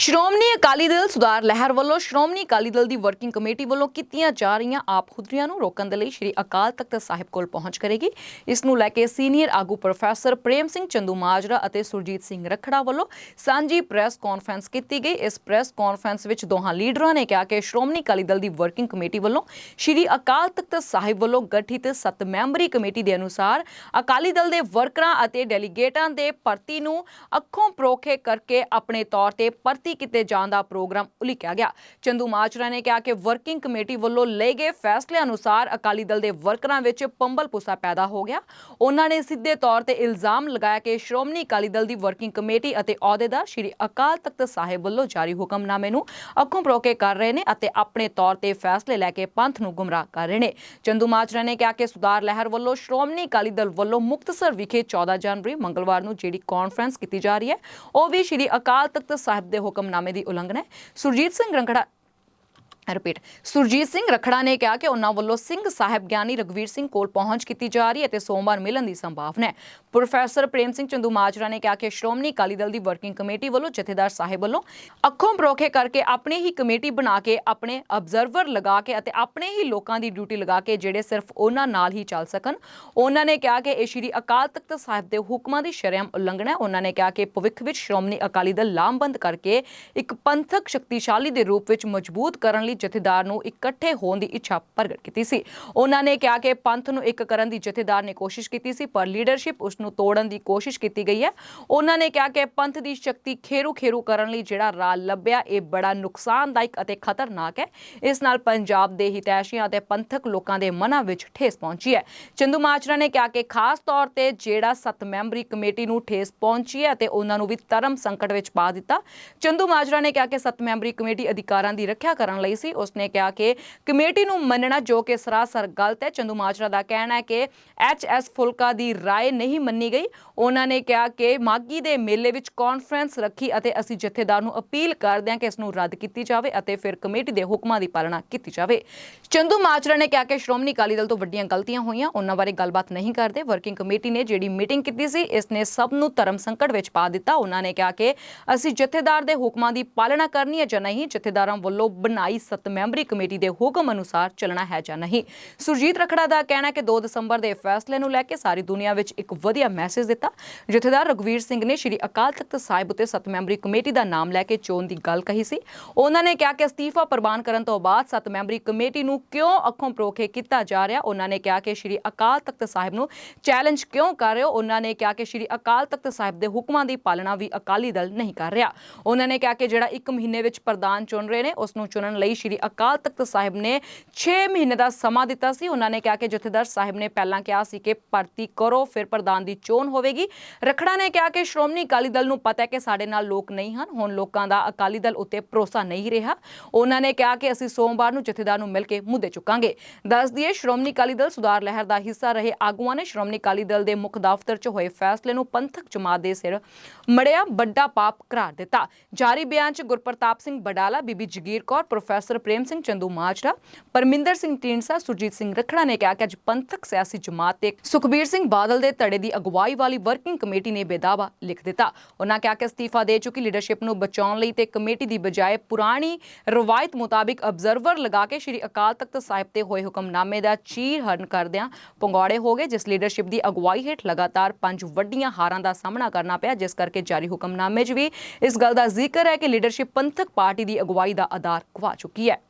ਸ਼੍ਰੋਮਣੀ ਅਕਾਲੀ ਦਲ ਸੁਧਾਰ ਲਹਿਰ ਵੱਲੋਂ, ਸ਼੍ਰੋਮਣੀ ਅਕਾਲੀ ਦਲ ਦੀ working committee ਵੱਲੋਂ ਕੀਤੀਆਂ ਜਾ ਰਹੀਆਂ ਆਪ ਖੁਦਰੀਆਂ ਨੂੰ ਰੋਕਣ ਦੇ ਲਈ ਸ਼੍ਰੀ ਅਕਾਲ ਤਖਤ ਸਾਹਿਬ ਕੋਲ ਪਹੁੰਚ ਕਰੇਗੀ। ਇਸ ਨੂੰ ਲੈ ਕੇ ਸੀਨੀਅਰ ਆਗੂ ਪ੍ਰੋਫੈਸਰ ਪ੍ਰੇਮ ਸਿੰਘ ਚੰਦੂ ਮਾਜਰਾ ਅਤੇ ਸੁਰਜੀਤ ਸਿੰਘ ਰਖੜਾ ਵੱਲੋਂ ਸਾਂਝੀ ਪ੍ਰੈਸ ਕਾਨਫਰੰਸ ਕੀਤੀ ਗਈ। ਇਸ ਪ੍ਰੈਸ ਕਾਨਫਰੰਸ ਵਿੱਚ ਦੋਹਾਂ ਲੀਡਰਾਂ ਨੇ ਕਿਹਾ ਕਿ ਸ਼੍ਰੋਮਣੀ ਅਕਾਲੀ ਦਲ ਦੀ ਵਰਕਿੰਗ ਕਮੇਟੀ ਵੱਲੋਂ ਸ਼੍ਰੀ ਅਕਾਲ ਤਖਤ ਸਾਹਿਬ ਵੱਲੋਂ ਗਠਿਤ ਸੱਤ ਮੈਂਬਰੀ ਕਮੇਟੀ ਦੇ ਅਨੁਸਾਰ ਅਕਾਲੀ ਦਲ ਦੇ ਵਰਕਰਾਂ ਅਤੇ ਡੈਲੀਗੇਟਾਂ ਦੇ ਭਰਤੀ ਨੂੰ ਅੱਖੋਂ ਪਰੋਖੇ ਕਰਕੇ ਆਪਣੇ ਤੌਰ ਤੇ ਭਰਤੀ ਕੀਤੇ ਜਾਣ ਦਾ ਪ੍ਰੋਗਰਾਮ ਉਲੀਕਿਆ ਗਿਆ। ਚੰਦੂ ਮਾਜਰਾ ਨੇ ਕਿਹਾ ਕਿ ਵਰਕਿੰਗ ਕਮੇਟੀ ਵੱਲੋਂ ਲਏ ਗਏ ਫੈਸਲੇ ਅਨੁਸਾਰ ਅਕਾਲੀ ਦਲ ਦੇ ਵਰਕਰਾਂ ਵਿੱਚ ਪੰਬਲ ਪੁਸਾ ਪੈਦਾ ਹੋ ਗਿਆ। ਉਹਨਾਂ ਨੇ ਸਿੱਧੇ ਤੌਰ ਤੇ ਇਲਜ਼ਾਮ ਲਗਾਇਆ ਕਿ ਸ਼੍ਰੋਮਣੀ ਅਕਾਲੀ ਦਲ ਦੀ ਵਰਕਿੰਗ ਕਮੇਟੀ ਅਤੇ ਅਹੁਦੇਦਾਰ ਸ਼੍ਰੀ ਅਕਾਲ ਤਖਤ ਸਾਹਿਬ ਵੱਲੋਂ ਜਾਰੀ ਹੁਕਮਨਾਮੇ ਨੂੰ ਅੱਖੋਂ ਪਰੋਖੇ ਕਰ ਰਹੇ ਨੇ ਅਤੇ ਆਪਣੇ ਤੌਰ ਤੇ ਫੈਸਲੇ ਲੈ ਕੇ ਪੰਥ ਨੂੰ ਗੁੰਮਰਾਹ ਕਰ ਰਹੇ ਨੇ। ਚੰਦੂ ਮਾਜਰਾ ਨੇ ਕਿਹਾ ਕਿ ਸੁਧਾਰ ਲਹਿਰ ਵੱਲੋਂ ਸ਼੍ਰੋਮਣੀ ਅਕਾਲੀ ਦਲ ਵੱਲੋਂ ਮੁਕਤਸਰ ਵਿਖੇ 14 ਜਨਵਰੀ ਮੰਗਲਵਾਰ ਨੂੰ ਜਿਹੜੀ ਕਾਨਫਰੰਸ ਕੀਤੀ ਜਾ ਰਹੀ ਹੈ, ਉਹ ਵੀ ਸ਼੍ਰੀ ਅਕਾਲ ਤਖਤ ਸਾਹਿਬ ਦੇ ਹੁਕਮਨਾਮੇ ਦੀ ਉਲੰਘਣਾ ਹੈ। ਸੁਰਜੀਤ ਸਿੰਘ ਰੰਗੜਾ ਰਿਪੀਟ ਸੁਰਜੀਤ ਸਿੰਘ ਰਖੜਾ ਨੇ ਕਿਹਾ ਕਿ ਉਹਨਾਂ ਵੱਲੋਂ ਸਿੰਘ ਸਾਹਿਬ ਗਿਆਨੀ ਰਗਵੀਰ ਸਿੰਘ ਕੋਲ ਪਹੁੰਚ ਕੀਤੀ ਜਾ ਰਹੀ ਹੈ ਤੇ ਸੋਮਵਾਰ ਮਿਲਣ ਦੀ ਸੰਭਾਵਨਾ ਹੈ। ਪ੍ਰੋਫੈਸਰ ਪ੍ਰੇਮ ਸਿੰਘ ਚੰਦੂ ਮਾਜਰਾ ਨੇ ਕਿਹਾ ਕਿ ਸ਼੍ਰੋਮਣੀ ਅਕਾਲੀ ਦਲ ਦੀ ਵਰਕਿੰਗ ਕਮੇਟੀ ਵੱਲੋਂ ਜਥੇਦਾਰ ਸਾਹਿਬ ਵੱਲੋਂ ਅੱਖੋਂ ਪਰੋਖੇ ਕਰਕੇ ਆਪਣੀ ਹੀ ਕਮੇਟੀ ਬਣਾ ਕੇ, ਆਪਣੇ ਅਬਜ਼ਰਵਰ ਲਗਾ ਕੇ ਅਤੇ ਆਪਣੇ ਹੀ ਲੋਕਾਂ ਦੀ ਡਿਊਟੀ ਲਗਾ ਕੇ ਜਿਹੜੇ ਸਿਰਫ ਉਹਨਾਂ ਨਾਲ ਹੀ ਚੱਲ ਸਕਣ। ਉਹਨਾਂ ਨੇ ਕਿਹਾ ਕਿ ਇਹ ਸ਼੍ਰੀ ਅਕਾਲ ਤਖਤ ਸਾਹਿਬ ਦੇ ਹੁਕਮਾਂ ਦੀ ਸ਼ਰਮ ਉਲੰਘਣਾ ਹੈ। ਉਹਨਾਂ ਨੇ ਕਿਹਾ ਕਿ ਭਵਿੱਖ ਵਿੱਚ ਸ਼੍ਰੋਮਣੀ ਅਕਾਲੀ ਦਲ ਲਾਮਬੰਦ ਕਰਕੇ ਇੱਕ ਪੰਥਕ ਸ਼ਕਤੀਸ਼ਾਲੀ ਦੇ ਰੂਪ ਵਿੱਚ ਮਜ਼ਬੂਤ ਕਰਨ ਲਈ ਜਥੇਦਾਰ ਨੂੰ ਇਕੱਠੇ ਹੋਣ ਦੀ ਇੱਛਾ ਪ੍ਰਗਟ ਕੀਤੀ ਸੀ। ਉਹਨਾਂ ਨੇ ਕਿਹਾ ਕਿ ਪੰਥ ਨੂੰ ਇੱਕ ਕਰਨ ਦੀ ਜਥੇਦਾਰ ਨੇ ਕੋਸ਼ਿਸ਼ ਕੀਤੀ ਸੀ, ਪਰ ਲੀਡਰਸ਼ਿਪ ਉਸ ਨੂੰ ਤੋੜਨ ਦੀ ਕੋਸ਼ਿਸ਼ ਕੀਤੀ ਗਈ ਹੈ। ਉਹਨਾਂ ਨੇ ਕਿਹਾ ਕਿ ਪੰਥ ਦੀ ਸ਼ਕਤੀ ਖੇਰੂ ਖੇਰੂ ਕਰਨ ਲਈ ਜਿਹੜਾ ਰਾਹ ਲੱਭਿਆ, ਇਹ ਬੜਾ ਨੁਕਸਾਨਦਾਇਕ ਅਤੇ ਖਤਰਨਾਕ ਹੈ। ਇਸ ਨਾਲ ਪੰਜਾਬ ਦੇ ਹਿਤੈਸ਼ੀਆਂ ਅਤੇ ਪੰਥਕ ਲੋਕਾਂ ਦੇ ਮਨਾਂ ਵਿੱਚ ਠੇਸ ਪਹੁੰਚੀ ਹੈ। ਚੰਦੂ ਮਾਜਰਾ ਨੇ ਕਿਹਾ ਕਿ ਖਾਸ ਤੌਰ ਤੇ ਜਿਹੜਾ ਸੱਤ ਮੈਂਬਰੀ ਕਮੇਟੀ ਨੂੰ ਠੇਸ ਪਹੁੰਚੀ ਹੈ ਅਤੇ ਉਹਨਾਂ ਨੂੰ ਵੀ ਧਰਮ ਸੰਕਟ ਵਿੱਚ ਪਾ ਦਿੱਤਾ। ਚੰਦੂ ਮਾਜਰਾ ਨੇ ਕਿਹਾ ਕਿ ਸੱਤ ਮੈਂਬਰੀ ਕਮੇਟੀ ਅਧਿਕਾਰਾਂ ਦੀ ਰੱਖਿਆ ਕਰਨ ਲਈ ਸੀ ਉਸਨੇ ਕਿਹਾ ਕਿ ਕਮੇਟੀ ਨੂੰ ਮੰਨਣਾ ਜੋ ਕਿ ਸਰਾਸਰ ਗਲਤ ਹੈ ਚੰਦੂ ਮਾਜਰਾ ਦਾ ਕਹਿਣਾ ਹੈ ਕਿ ਐਚਐਸ ਫੁਲਕਾ ਦੀ رائے ਨਹੀਂ ਮੰਨੀ ਗਈ ਉਹਨਾਂ ਨੇ ਕਿਹਾ ਕਿ ਮਾਗੀ ਦੇ ਮੇਲੇ ਵਿੱਚ ਕਾਨਫਰੰਸ ਰੱਖੀ ਅਤੇ ਅਸੀਂ ਜਥੇਦਾਰ ਨੂੰ ਅਪੀਲ ਕਰਦੇ ਹਾਂ ਕਿ ਇਸ ਨੂੰ ਰੱਦ ਕੀਤੀ ਜਾਵੇ ਅਤੇ ਫਿਰ ਕਮੇਟੀ ਦੇ ਹੁਕਮਾਂ ਦੀ ਪਾਲਣਾ ਕੀਤੀ ਜਾਵੇ ਚੰਦੂ ਮਾਜਰਾ ਨੇ ਕਿਹਾ ਕਿ ਸ਼੍ਰੋਮਣੀ ਅਕਾਲੀ ਦਲ ਤੋਂ ਵੱਡੀਆਂ ਗਲਤੀਆਂ ਹੋਈਆਂ ਉਹਨਾਂ ਬਾਰੇ ਗੱਲਬਾਤ ਨਹੀਂ ਕਰਦੇ ਵਰਕਿੰਗ ਕਮੇਟੀ ਨੇ ਜਿਹੜੀ ਮੀਟਿੰਗ ਕੀਤੀ ਸੀ ਇਸ ਨੇ ਸਭ ਨੂੰ ਧਰਮ ਸੰਕਟ ਵਿੱਚ ਪਾ ਦਿੱਤਾ ਉਹਨਾਂ ਨੇ ਕਿਹਾ ਕਿ ਅਸੀਂ ਜਥੇਦਾਰ ਦੇ ਹੁਕਮਾਂ ਦੀ ਪਾਲਣਾ ਕਰਨੀ ਹੈ ਜਾਂ ਨਹੀਂ ਜਥੇਦਾਰਾਂ ਵੱਲੋਂ ਬਣਾਈ ਸੱਤ ਮੈਂਬਰੀ ਕਮੇਟੀ ਦੇ ਹੁਕਮ ਅਨੁਸਾਰ ਚੱਲਣਾ ਹੈ ਜਾਂ ਨਹੀਂ। ਸੁਰਜੀਤ ਰਖੜਾ ਦਾ ਕਹਿਣਾ ਹੈ ਕਿ 2 ਦਸੰਬਰ ਦੇ ਫੈਸਲੇ ਨੂੰ ਲੈ ਕੇ ਸਾਰੀ ਦੁਨੀਆ ਵਿੱਚ ਇੱਕ ਵਧੀਆ ਮੈਸੇਜ ਦਿੱਤਾ। ਜਥੇਦਾਰ ਰਗਵੀਰ ਸਿੰਘ ਨੇ ਸ਼੍ਰੀ ਅਕਾਲ ਤਖਤ ਸਾਹਿਬ ਉਤੇ ਸੱਤ ਮੈਂਬਰੀ ਕਮੇਟੀ ਦਾ ਨਾਮ ਲੈ ਕੇ ਚੋਣ ਦੀ ਗੱਲ ਕਹੀ ਸੀ। ਉਹਨਾਂ ਨੇ ਕਿਹਾ ਕਿ ਅਸਤੀਫਾ ਪ੍ਰਵਾਨ ਕਰਨ ਤੋਂ ਬਾਅਦ ਸੱਤ ਮੈਂਬਰੀ ਕਮੇਟੀ ਨੂੰ ਕਿਉਂ ਅੱਖੋਂ ਪਰੋਖੇ ਕੀਤਾ ਜਾ ਰਿਹਾ? ਉਹਨਾਂ ਨੇ ਕਿਹਾ ਕਿ ਸ਼੍ਰੀ ਅਕਾਲ ਤਖਤ ਸਾਹਿਬ ਨੂੰ ਚੈਲੰਜ ਕਿਉਂ ਕਰ ਰਹੇ ਹੋ? ਉਹਨਾਂ ਨੇ ਕਿਹਾ ਕਿ ਸ਼੍ਰੀ ਅਕਾਲ ਤਖਤ ਸਾਹਿਬ ਦੇ ਹੁਕਮਾਂ ਦੀ ਪਾਲਣਾ ਵੀ ਅਕਾਲੀ ਦਲ ਨਹੀਂ ਕਰ ਰਿਹਾ। ਉਹਨਾਂ ਨੇ ਕਿਹਾ ਕਿ ਜਿਹੜਾ ਇੱਕ ਮਹੀਨੇ ਵਿੱਚ ਪ੍ਰਧਾਨ ਚੁਣ ਰਹੇ ਨੇ, ਉਸ ਨੂੰ ਚੁਣਨ ਲਈ ਸ਼੍ਰੀ ਅਕਾਲ ਤਖਤ ਸਾਹਿਬ ਨੇ 6 ਮਹੀਨੇ ਦਾ ਸਮਾਂ ਦਿੱਤਾ ਸੀ। ਉਹਨਾਂ ਨੇ ਕਿਹਾ ਕਿ ਜਥੇਦਾਰ ਸਾਹਿਬ ਨੇ ਪਹਿਲਾਂ ਕਿਹਾ ਸੀ ਕਿ ਭਰਤੀ ਕਰੋ, ਫਿਰ ਪ੍ਰਧਾਨ ਦੀ ਚੋਣ ਹੋਵੇਗੀ। ਰਖੜਾ ਨੇ ਕਿਹਾ ਕਿ ਸ਼੍ਰੋਮਣੀ ਅਕਾਲੀ ਦਲ ਨੂੰ ਪਤਾ ਹੈ ਕਿ ਸਾਡੇ ਨਾਲ ਲੋਕ ਨਹੀਂ ਹਨ। ਹੁਣ ਲੋਕਾਂ ਦਾ ਅਕਾਲੀ ਦਲ ਉੱਤੇ ਭਰੋਸਾ ਨਹੀਂ ਰਿਹਾ। ਉਹਨਾਂ ਨੇ ਕਿਹਾ ਕਿ ਅਸੀਂ ਸੋਮਵਾਰ ਨੂੰ ਜਥੇਦਾਰ ਨੂੰ ਮਿਲ ਕੇ ਮੁੱਦੇ ਚੁੱਕਾਂਗੇ। ਦੱਸ ਦਈਏ, ਸ਼੍ਰੋਮਣੀ ਅਕਾਲੀ ਦਲ ਸੁਧਾਰ ਲਹਿਰ ਦਾ ਹਿੱਸਾ ਰਹੇ ਆਗੂਆਂ ਨੇ ਸ਼੍ਰੋਮਣੀ ਅਕਾਲੀ ਦਲ ਦੇ ਮੁੱਖ ਦਫ਼ਤਰ 'ਚ ਹੋਏ ਫੈਸਲੇ ਨੂੰ ਪੰਥਕ ਜਮਾਤ ਦੇ ਸਿਰ ਮੜਿਆ ਵੱਡਾ ਪਾਪ ਕਰਾਰ ਦਿੱਤਾ। ਜਾਰੀ ਬਿਆਨ 'ਚ ਗੁਰਪ੍ਰਤਾਪ ਸਿੰਘ ਬਡਾਲਾ, ਬੀਬੀ ਜਗੀਰ ਕੌਰ, ਪ੍ਰੋਫੈਸਰ ਪ੍ਰੇਮ ਸਿੰਘ ਚੰਦੂ ਮਾਜਰਾ, ਪਰਮਿੰਦਰ ਸਿੰਘ ਢੀਂਡਸਾ ਸੁਰਜੀਤ ਸਿੰਘ ਰਖੜਾ ਨੇ ਕਿਹਾ ਕਿ ਅੱਜ ਪੰਥਕ ਸਿਆਸੀ ਜਮਾਤ ਤੇ ਸੁਖਬੀਰ ਸਿੰਘ ਬਾਦਲ ਦੇ ਧੜੇ ਦੀ ਅਗਵਾਈ ਵਾਲੀ ਵਰਕਿੰਗ ਕਮੇਟੀ ਨੇ ਬੇਦਾਵਾ ਲਿਖ ਦਿੱਤਾ। ਉਹਨਾਂ ਕਿਹਾ ਕਿ ਅਸਤੀਫਾ ਦੇ ਚੁੱਕੀ ਲੀਡਰਸ਼ਿਪ ਨੂੰ ਬਚਾਉਣ ਲਈ ਤੇ ਕਮੇਟੀ ਦੀ ਬਜਾਏ ਪੁਰਾਣੀ ਰਵਾਇਤ ਮੁਤਾਬਿਕ ਅਬਜ਼ਰਵਰ ਲਗਾ ਕੇ ਸ਼੍ਰੀ ਅਕਾਲ ਤਖਤ ਸਾਹਿਬ ਤੇ ਹੋਏ ਹੁਕਮਨਾਮੇ ਦਾ ਚੀਰ ਹਰਨ ਕਰਦਿਆਂ ਪੰਗੌੜੇ ਹੋ ਗਏ, ਜਿਸ ਲੀਡਰਸ਼ਿਪ ਦੀ ਅਗਵਾਈ ਹੇਠ ਲਗਾਤਾਰ ਪੰਜ ਵੱਡੀਆਂ ਹਾਰਾਂ ਦਾ ਸਾਹਮਣਾ ਕਰਨਾ ਪਿਆ, ਜਿਸ ਕਰਕੇ ਜਾਰੀ ਹੁਕਮਨਾਮੇ 'ਚ ਵੀ ਇਸ ਗੱਲ ਦਾ ਜ਼ਿਕਰ ਹੈ ਕਿ ਲੀਡਰਸ਼ਿਪ ਪੰਥਕ ਪਾਰਟੀ ਦੀ ਅਗਵਾਈ ਦਾ ਆਧਾਰ ਗਵਾ ਚੁੱਕੀ ਹੈ